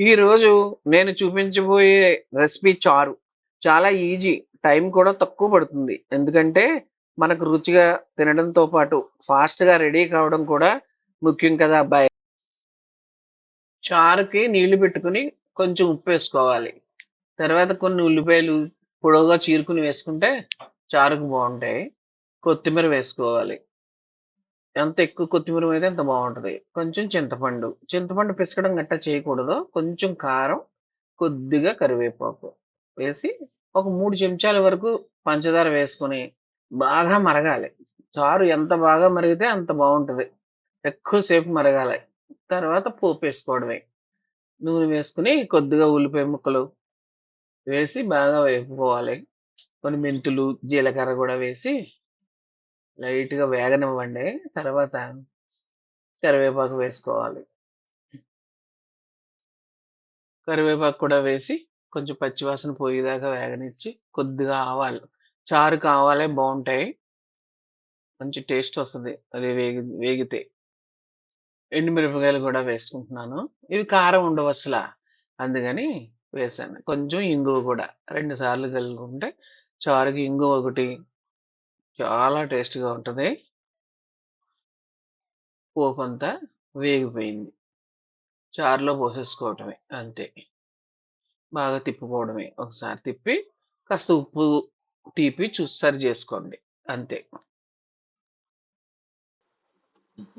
ఈరోజు నేను చూపించబోయే రెసిపీ చారు. చాలా ఈజీ. టైం కూడా తక్కువ పడుతుంది. ఎందుకంటే మనకు రుచిగా తినడంతో పాటు ఫాస్ట్గా రెడీ కావడం కూడా ముఖ్యం కదా అబ్బాయి. చారుకి నీళ్ళు పెట్టుకుని కొంచెం ఉప్పు వేసుకోవాలి. తర్వాత కొన్ని ఉల్లిపాయలు పొడవుగా చీరుకుని వేసుకుంటే చారుకు బాగుంటాయి. కొత్తిమీర వేసుకోవాలి. ఎంత ఎక్కువ కొత్తిమీర అయితే అంత బాగుంటుంది. కొంచెం చింతపండు చింతపండు పిసకడం గట్టా చేయకూడదు. కొంచెం కారం కొద్దిగా కరివేపాకు వేసి ఒక మూడు చెంచాల వరకు పంచదార వేసుకొని బాగా మరగాలి. చారు ఎంత బాగా మరిగితే అంత బాగుంటుంది. ఎక్కువసేపు మరగాలి. తర్వాత పోపు వేసుకోవడమే. నూనె వేసుకుని కొద్దిగా ఉల్లిపాయ ముక్కలు వేసి బాగా వేపుకోవాలి. కొన్ని మెంతులు జీలకర్ర కూడా వేసి లైట్గా వేగనివ్వండి. తర్వాత కరివేపాకు వేసుకోవాలి. కరివేపాకు కూడా వేసి కొంచెం పచ్చివాసన పోయేదాకా వేగనిచ్చి కొద్దిగా ఆవాలు చారు ఆవాలే బాగుంటాయి మంచి టేస్ట్ వస్తుంది. అది వేగి వేగితే. ఎండుమిరపకాయలు కూడా వేసుకుంటున్నాను. ఇవి కారం ఉండవు అసలు అందుకని వేసాను. కొంచెం ఇంగువ కూడా రెండు సార్లు కలుపుకుంటే చారుకి ఇంగువ ఒకటి చాలా టేస్ట్‌గా ఉంటది. పోపంతా వేగిపోయింది. చారులో పోసేసుకోవటమే అంతే. బాగా తిప్పుకోవడమే. ఒకసారి తిప్పి కాస్త ఉప్పు, తీపి చూసి సరి చేసుకోండి. అంతే.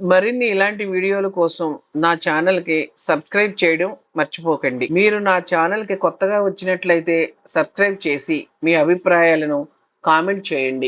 మరిన్ని ఇలాంటి వీడియోల కోసం నా ఛానల్‌కి సబ్స్క్రైబ్ చేయడం మర్చిపోకండి. మీరు నా ఛానల్‌కి కొత్తగా వచ్చినట్లయితే సబ్స్క్రైబ్ చేసి మీ అభిప్రాయాలను కామెంట్ చేయండి.